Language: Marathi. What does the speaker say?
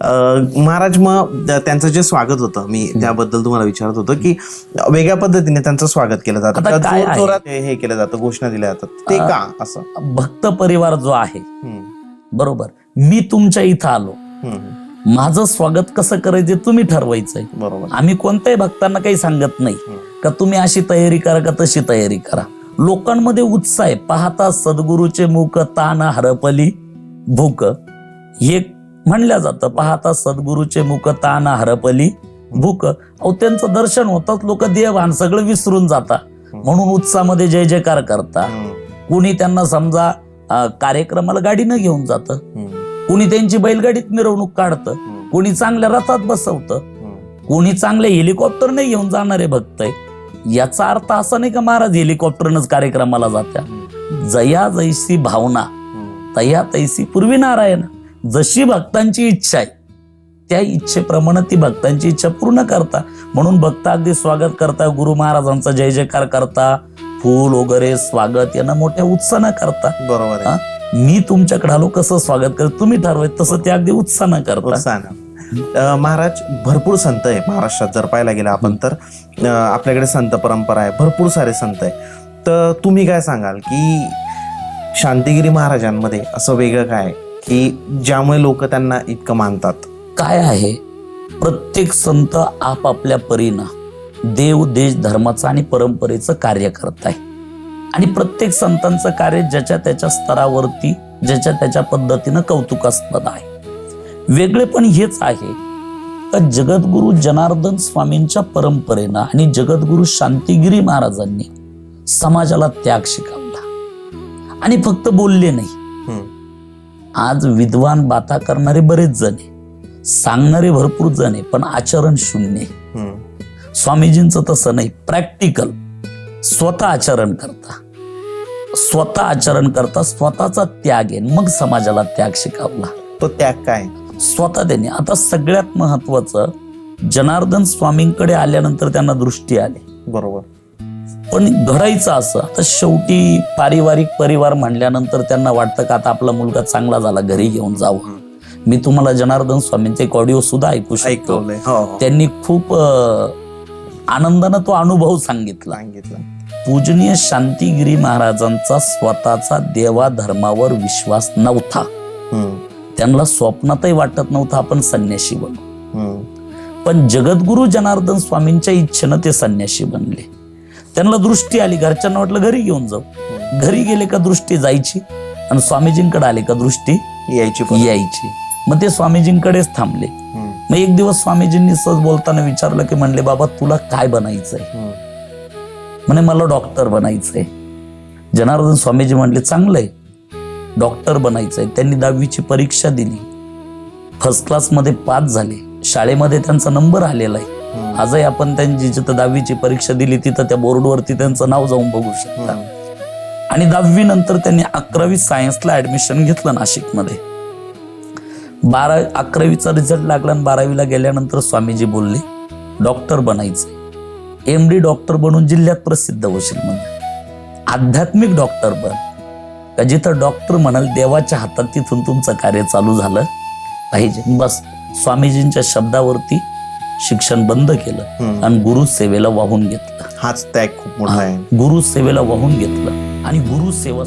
महाराज मग त्यांचं जे स्वागत होतं मी त्याबद्दल तुम्हाला विचारत होतो की वेगळ्या पद्धतीने त्यांचं स्वागत केलं जातं. आता आहे? हे केलं जातं घोषणा दिल्या जातात ते का असं? भक्त परिवार जो आहे हम्म, बरोबर मी तुमच्या इथं आलो. हम्म, माझं स्वागत कसं करायचं तुम्ही ठरवायचंय. बरोबर. आम्ही कोणत्याही भक्तांना काही सांगत नाही. का तुम्ही अशी तयारी करा का तशी तयारी करा. लोकांमध्ये उत्साह आहे. पाहता सद्गुरूचे मुख तान हरपली भूक. हे म्हणल्या जातं. पाहता सद्गुरूचे मुख तान हरपली भूक. अहो त्यांचं दर्शन होतात लोक देवान सगळं विसरून जाता. म्हणून उत्साहामध्ये जय जयकार करता. कुणी त्यांना समजा कार्यक्रमाला गाडीनं घेऊन जातं. कुणी त्यांची बैलगाडीत मिरवणूक काढतं. कुणी चांगल्या रथात बसवतं. कोणी चांगले हेलिकॉप्टर नाही घेऊन जाणारे भक्त आहे याचा अर्थ असा नाही का महाराज हेलिकॉप्टरनच कार्यक्रमाला जात्या. जया जैसी भावना. तया तैसी पूर्वी नारायण. जशी भक्तांची इच्छा आहे त्या इच्छेप्रमाणे ती भक्तांची इच्छा पूर्ण करता. म्हणून भक्त अगदी स्वागत करता गुरु महाराजांचा जय जयकार करता फूल वगैरे स्वागत यांना मोठ्या उत्साहानं करता. बरोबर हा? आहे मी तुमच्याकडे आलो कसं स्वागत कर तुम्ही ठरवाय तसं ते अगदी उत्साहानं करता. उत्साहानं. अं, महाराज भरपूर संत आहे. महाराष्ट्रात जर पाहायला गेलं आपण तर अं, आपल्याकडे संत परंपरा आहे. भरपूर सारे संत आहे. तर तुम्ही काय सांगाल की शांतिगिरी महाराजांमध्ये असं वेगळं काय आहे? की ज्यामुळे लोक त्यांना इतकं मानतात. काय आहे? प्रत्येक संत आपापल्या परीनं देव देश धर्माचं आणि परंपरेचं कार्य करत आहे. आणि प्रत्येक संतांचं कार्य ज्याच्या त्याच्या स्तरावरती ज्याच्या त्याच्या पद्धतीनं कौतुकास्पद आहे. वेगळे पण हेच आहे का जगद्गुरु जनार्दन स्वामींच्या परंपरेनं आणि जगद्गुरु शांतिगिरी महाराजांनी समाजाला त्याग शिकवला आणि फक्त बोलले नाही आज विद्वान बाता करणारे बरेच जण सांगणारे भरपूर जण आहे पण आचरण शून्य स्वामीजींचं तसं नाही प्रॅक्टिकल. स्वतः आचरण करता. स्वतः आचरण करता स्वतःचा त्याग आहे मग समाजाला त्याग शिकवला. तो त्याग काय? स्वतः त्याने आता सगळ्यात महत्वाचं जनार्दन स्वामींकडे आल्यानंतर त्यांना दृष्टी आली. बरोबर. पण घडायचं असं. आता शेवटी पारिवारिक परिवार म्हणल्यानंतर त्यांना वाटतं का आता आपला मुलगा चांगला झाला घरी घेऊन जावं. मी तुम्हाला जनार्दन स्वामींचे एक ऑडिओ सुद्धा ऐकू शकतो. हो हो. त्यांनी खूप आनंदानं तो अनुभव सांगितला. सांगितलं. पूजनीय शांतिगिरी महाराजांचा स्वतःचा देवा धर्मावर विश्वास नव्हता. त्यांना स्वप्नातही वाटत नव्हतं आपण संन्यासी बनू. पण जगद्गुरु जनार्दन स्वामींच्या इच्छेनं ते संन्यासी बनले. त्यांना दृष्टी आली. घरच्यांना वाटलं घरी घेऊन जाऊ. घरी गेले का दृष्टी जायची. आणि स्वामीजींकडे आले का दृष्टी यायची पण. यायची. मग ते स्वामीजींकडेच थांबले. मग एक दिवस स्वामीजींनी सहज बोलताना विचारलं की म्हणले बाबा तुला काय बनायचंय? म्हणे मला डॉक्टर बनायचंय. जनार्दन स्वामीजी म्हणले चांगलंय. डॉक्टर बनायचंय. त्यांनी दहावीची परीक्षा दिली. फर्स्ट क्लासमध्ये पास झाले. शाळेमध्ये त्यांचा नंबर आलेला आहे. आजही आपण त्यांची जिथं दहावीची परीक्षा दिली तिथं त्या बोर्डवरती त्यांचं नाव जाऊन बघू शकता. आणि दहावी नंतर त्यांनी अकरावी सायन्सला ऍडमिशन घेतलं नाशिकमध्ये. बारा अकरावीचा रिझल्ट लागला आणि बारावीला गेल्यानंतर स्वामीजी बोलले डॉक्टर बनायचे. एम डी डॉक्टर बनून जिल्ह्यात प्रसिद्ध होशील म्हणजे आध्यात्मिक डॉक्टर बन. का जिथं डॉक्टर म्हणाल देवाच्या हातात तिथून तुमचं कार्य चालू झालं पाहिजे. बस. स्वामीजींच्या शब्दावरती शिक्षण बंद केलं. आणि गुरु सेवेला वाहून घेतलं. हाच त्याग खूप मोठा आहे. गुरु सेवेला वाहून घेतलं आणि गुरु सेवा